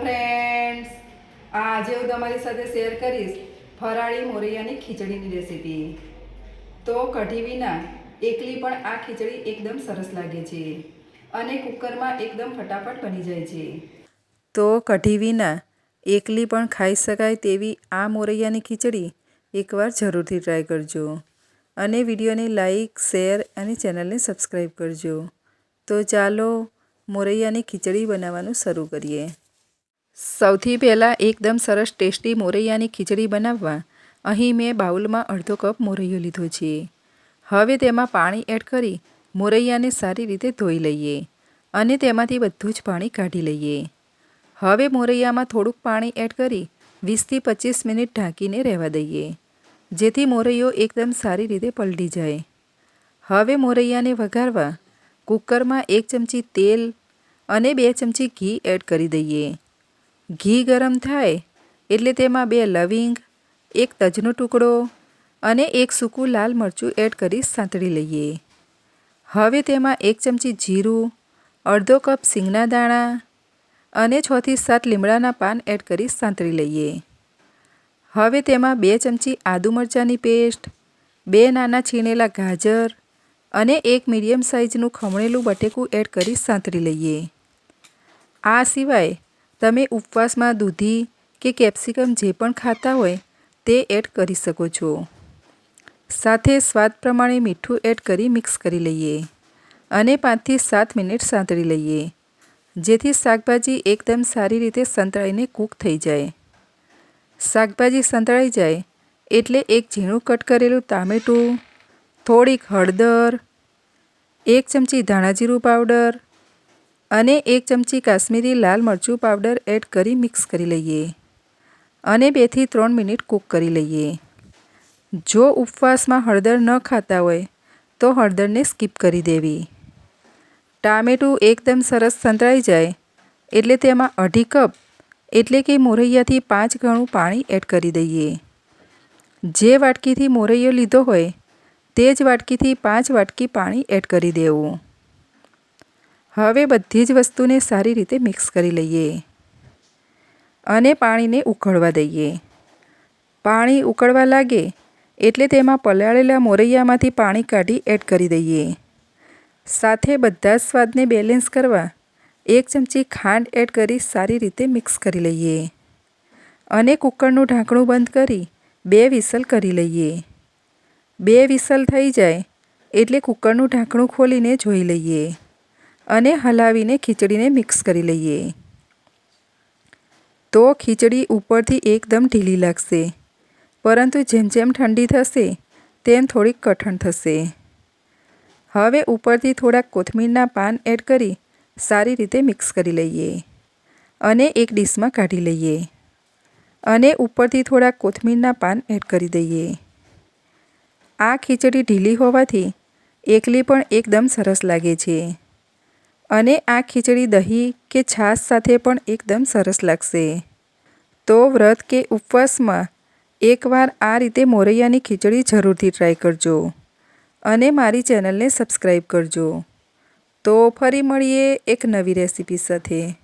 Friends આજે હું તમારી સાથે શેર કરીશ, ફરાળી મોરૈયાની ખીચડીની રેસીપી તો કઢી વિના એકલી પણ આ ખીચડી એકદમ સરસ લાગે છે અને કુકરમાં એકદમ ફટાફટ બની જાય છે. તો કઢી વિના એકલી પણ ખાઈ શકાય તેવી આ મોરૈયાની ખીચડી એકવાર જરૂરથી ટ્રાય કરજો અને વિડીયોને લાઈક શેર અને ચેનલને સબસ્ક્રાઈબ કરજો. તો ચાલો મોરૈયાની ખીચડી બનાવવાનું શરૂ કરીએ. સૌથી પહેલાં એકદમ સરસ ટેસ્ટી મોરૈયાની ખીચડી બનાવવા અહીં મેં બાઉલમાં અડધો કપ મોરૈયો લીધો છે. હવે તેમાં પાણી એડ કરી મોરૈયાને સારી રીતે ધોઈ લઈએ અને તેમાંથી બધું જ પાણી કાઢી લઈએ. હવે મોરૈયામાં થોડુંક પાણી એડ કરી વીસથી પચીસ મિનિટ ઢાંકીને રહેવા દઈએ, જેથી મોરૈયો એકદમ સારી રીતે પલટી જાય. હવે મોરૈયાને વઘારવા કુકરમાં એક ચમચી તેલ અને બે ચમચી ઘી એડ કરી દઈએ. ઘી ગરમ થાય એટલે તેમાં બે લવિંગ, એક તજનો ટુકડો અને એક સૂકું લાલ મરચું એડ કરી સાંતળી લઈએ. હવે તેમાં એક ચમચી જીરું, અડધો કપ સિંગના દાણા અને છથી સાત લીમડાના પાન એડ કરી સાંતળી લઈએ. હવે તેમાં બે ચમચી આદુ મરચાંની પેસ્ટ, બે નાના છીણેલા ગાજર અને એક મીડિયમ સાઇઝનું ખમણેલું બટેકું એડ કરી સાંતળી લઈએ. આ સિવાય તમે ઉપવાસમાં દૂધી કે કેપ્સિકમ જે પણ ખાતા હોય તે એડ કરી શકો છો. સાથે સ્વાદ પ્રમાણે મીઠું એડ કરી મિક્સ કરી લઈએ અને પાંચથી સાત મિનિટ સાંતળી લઈએ, જેથી શાકભાજી એકદમ સારી રીતે સંતળાઈને કૂક થઈ જાય. શાકભાજી સંતળાઈ જાય એટલે એક ઝીણું કટ કરેલું ટામેટું, થોડીક હળદર, એક ચમચી ધાણાજીરું પાવડર અને એક ચમચી કાશ્મીરી લાલ મરચું પાવડર એડ કરી મિક્સ કરી લઈએ અને બેથી ત્રણ મિનિટ કૂક કરી લઈએ. જો ઉપવાસમાં હળદર ન ખાતા હોય, તો હળદરને સ્કીપ કરી દેવી. ટામેટું એકદમ સરસ સંતળાઈ જાય, એટલે તેમાં અઢી કપ એટલે કે મોરૈયાથી પાંચ ગણું પાણી એડ કરી દઈએ. જે વાટકીથી મોરૈયો લીધો હોય, તે જ વાટકીથી પાંચ વાટકી પાણી એડ કરી દેવું. હવે બધી જ વસ્તુને સારી રીતે મિક્સ કરી લઈએ અને પાણીને ઉકળવા દઈએ. પાણી ઉકળવા લાગે એટલે તેમાં પલાળેલા મોરૈયામાંથી પાણી કાઢી એડ કરી દઈએ. સાથે બધા સ્વાદને બેલેન્સ કરવા એક ચમચી ખાંડ એડ કરી સારી રીતે મિક્સ કરી લઈએ અને કુકરનું ઢાંકણું બંધ કરી બે વિસલ કરી લઈએ. બે વિસલ થઈ જાય એટલે કુકરનું ઢાંકણું ખોલીને જોઈ લઈએ. અને હલાવીને ખીચડીને મિક્સ કરી લઈએ. તો ખીચડી ઉપરથી એકદમ ઢીલી લાગશે. પરંતુ જેમ જેમ ઠંડી થશે, તેમ થોડીક કઠણ થશે. હવે ઉપરથી થોડાક કોથમીરના પાન એડ કરી સારી રીતે મિક્સ કરી લઈએ અને એક ડીશમાં કાઢી લઈએ અને ઉપરથી થોડાક કોથમીરના પાન એડ કરી દઈએ. આ ખીચડી ઢીલી હોવાથી એકલી પણ એકદમ સરસ લાગે છે. અને આ ખીચડી દહીં કે છાશ સાથે પણ એકદમ સરસ લાગશે. તો વ્રત કે ઉપવાસમાં એકવાર આ રીતે મોરૈયાની ખીચડી જરૂરથી ટ્રાય કરજો અને મારી ચેનલને સબસ્ક્રાઈબ કરજો. તો ફરી મળીએ એક નવી રેસીપી સાથે.